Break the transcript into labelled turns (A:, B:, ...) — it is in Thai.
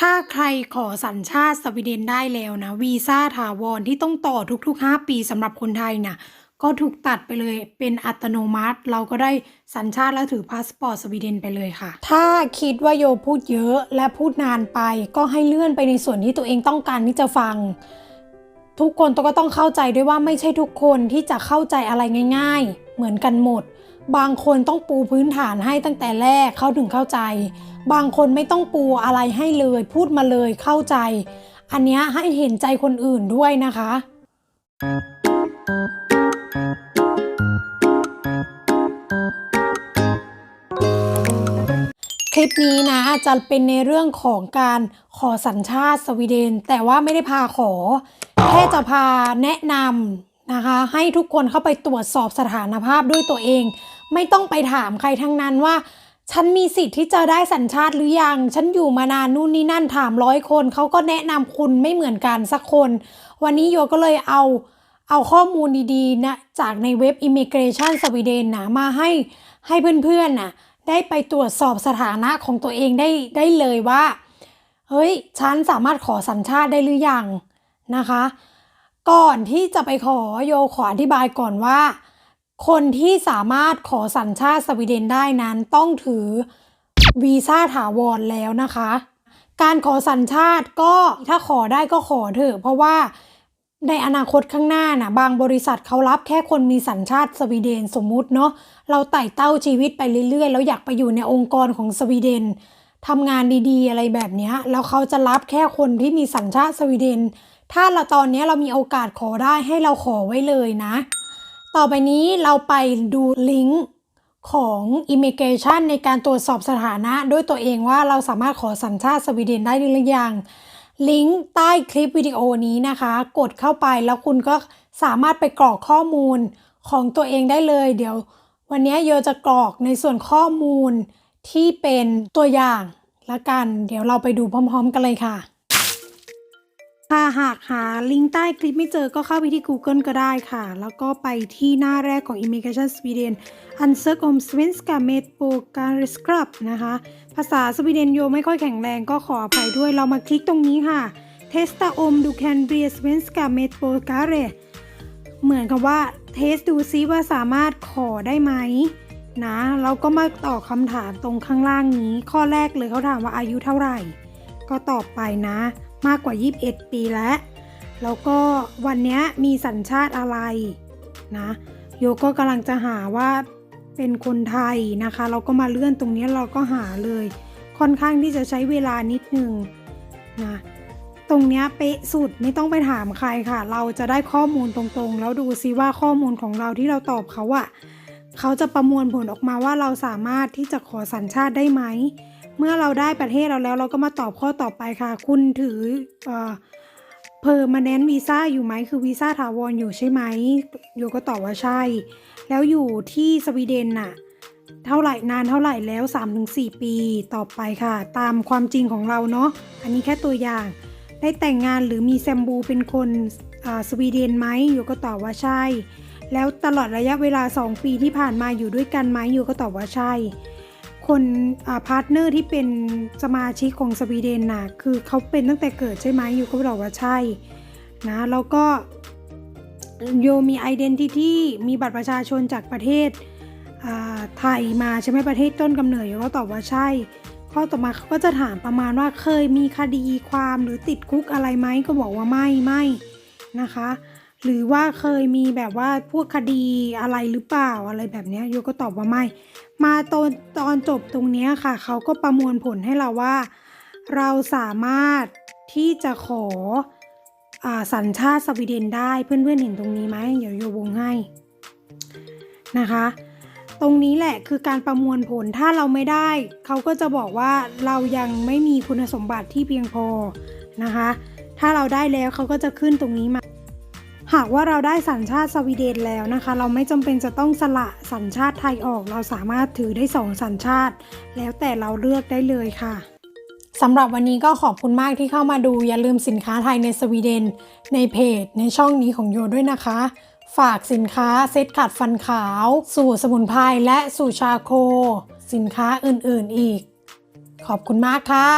A: ถ้าใครขอสัญชาติสวีเดนได้แล้วนะวีซ่าถาวรที่ต้องต่อทุกๆ 5 ปีสำหรับคนไทยน่ะก็ถูกตัดไปเลยเป็นอัตโนมัติ เราก็ได้สัญชาติและถือพาสปอร์ตสวีเดนไปเลยค่ะ ถ้าคิดว่าโยพูดเยอะและพูดนานไป ก็ให้เลื่อนไปในส่วนที่ตัวเองต้องการที่จะฟัง ทุกคนก็ต้องเข้าใจด้วยว่าไม่ใช่ทุกคนที่จะเข้าใจอะไรง่าย ๆ เหมือนกันหมด บางคนต้องปูพื้นฐานให้ตั้งแต่แรกเขาถึงเข้าใจ บางคนไม่ต้องปูอะไรให้เลย พูดมาเลยเข้าใจ อันนี้ให้เห็นใจคนอื่นด้วยนะคะ คลิปนี้นะจะเป็นในเรื่องของการขอสัญชาติสวีเดน แต่ว่าไม่ได้พาขอ แค่จะพาแนะนำนะคะ ให้ทุกคนเข้าไปตรวจสอบสถานภาพด้วยตัวเอง ไม่ต้องไปถามใครทั้งนั้นว่า ฉันมีสิทธิ์ที่จะได้สัญชาติหรือยัง ฉันอยู่มานานนู่นนี่นั่นถามร้อยคนเขาก็แนะนำคุณไม่เหมือนกันสักคน วันนี้โยก็เลยเอาเอาข้อมูลดีๆนะจากในเว็บ Immigration Sweden นะมาให้ให้เพื่อนๆน่ะได้ไปตรวจสอบสถานะของตัวเองได้ได้เลยว่า เฮ้ย ฉันสามารถขอสัญชาติได้หรือยัง นะคะ ก่อนที่จะไปขอโยขออธิบายก่อนว่า คนที่สามารถขอสัญชาติสวีเดนได้นั้นต้องถือวีซ่าถาวรแล้วนะคะ การขอสัญชาติก็ถ้าขอได้ก็ขอเถอะเพราะว่าในอนาคตข้างหน้านะบางบริษัทเขารับแค่คนมีสัญชาติสวีเดนสมมุติเนาะเราไต่เต้าชีวิตไปเรื่อยๆ แล้วอยากไปอยู่ในองค์กรของสวีเดนทำงานดีๆ อะไรแบบนี้แล้วเขาจะรับแค่คนที่มีสัญชาติสวีเดน ถ้าเราตอนนี้เรามีโอกาสขอได้ให้เราขอไว้เลยนะ ต่อไปนี้เราไปดูลิงก์ของ Immigration ในการตรวจสอบสถานะด้วยตัวเองว่าเราสามารถขอสัญชาติสวีเดนได้หรือยัง ลิงก์ใต้คลิปวิดีโอนี้นะคะ กดเข้าไปแล้วคุณก็สามารถไปกรอกข้อมูลของตัวเองได้เลย เดี๋ยว วันนี้โยจะกรอกในส่วนข้อมูลที่เป็นตัวอย่างละกัน เดี๋ยวเราไปดูพร้อม ๆ กันเลยค่ะ ถ้าหากหาลิงก์ใต้คลิปไม่เจอก็เข้าไปที่ Google ก็ได้ค่ะ แล้วก็ไปที่หน้าแรกของ Immigration Sweden Ansök om svenska medborgarskap นะคะ ภาษาสวีเดนโยไม่ค่อยแข็งแรงก็ขออภัยด้วยเรามาคลิกตรงนี้ค่ะ Testa om du kan bli svenska m e d b o g a r e เหมือนกับว่าเทสดูซิว่าสามารถขอได้ไหมนะแล้วก็มาตอบคำถามตรงข้างล่างนี้ ข้อแรกเลยเขาถามว่าอายุเท่าไหร่ ก็ตอบไปนะ มากกว่า 21 ปีแล้ว แล้วก็วันนี้มีสัญชาติอะไรนะโยก็กำลังจะหาว่าเป็นคนไทยนะคะ เราก็มาเลื่อนตรงนี้เราก็หาเลย ค่อนข้างที่จะใช้เวลานิดนึงนะตรงนี้เป๊ะสุดไม่ต้องไปถามใครค่ะ เราจะได้ข้อมูลตรงๆ แล้วดูซิว่าข้อมูลของเราที่เราตอบเขาอะเขาจะประมวลผลออกมาว่าเราสามารถที่จะขอสัญชาติได้ไหม เมื่อเราได้ประเทศเราแล้ว เราก็มาตอบข้อต่อไปค่ะ คุณถือเอ่อ permanent visa อยู่ไหมคือวีซ่าถาวรอยู่ใช่ไหมโยก็ตอบว่าใช่ แล้วอยู่ที่สวีเดนน่ะเท่าไหร่นานเท่าไหร่แล้ว 3-4 ปีต่อไปค่ะ ตามความจริงของเราเนาะอันนี้แค่ตัวอย่าง ได้แต่งงานหรือมีแซมบูเป็นคนสวีเดนไหมโยก็ตอบว่าใช่ แล้วตลอดระยะเวลา 2 ปีที่ผ่านมาอยู่ด้วยกันไหมโยก็ตอบว่าใช่ คนพาร์ทเนอร์ที่เป็นสมาชิกของสวีเดนน่ะคือเขาเป็นตั้งแต่เกิดใช่ไหมยูก็บอกว่าใช่นะแล้วก็โยมีไอดีนิตี้มีบัตรประชาชนจากประเทศไทยมาใช่ไหมประเทศต้นกำเนิดโยก็ตอบว่าใช่ ข้อต่อมาเขาก็จะถามประมาณว่าเคยมีคดีความหรือติดคุกอะไรไหมก็บอกว่าไม่ไม่นะคะ หรือว่าเคยมีแบบว่าพวกคดีอะไรหรือเปล่าอะไรแบบนี้โยก็ตอบว่าไม่ มาตอนตอนจบตรงนี้ค่ะ เขาก็ประมวลผลให้เราว่า เราสามารถที่จะขออสัญชาติสวีเดนได้เพื่อนๆเห็นตรงนี้ไหมเดี๋ยวโยวงให้นะคะ ตรงนี้แหละคือการประมวลผลถ้าเราไม่ได้ เขาก็จะบอกว่าเรายังไม่มีคุณสมบัติที่เพียงพอนะคะ ถ้าเราได้แล้วเขาก็จะขึ้นตรงนี้มา หากว่าเราได้สัญชาติสวีเดนแล้วนะคะ เราไม่จำเป็นจะต้องสละสัญชาติไทยออก เราสามารถถือได้ 2 สัญชาติ แล้วแต่เราเลือกได้เลยค่ะสำหรับวันนี้ก็ขอบคุณมากที่เข้ามาดูอย่าลืมสินค้าไทยในสวีเดน ในเพจ ในช่องนี้ของโยด้วยนะคะ ฝากสินค้าเซ็ตขัดฟันขาว สู่สมุนไพรและสู่ชาโค สินค้าอื่นๆอีก ขอบคุณมากค่ะ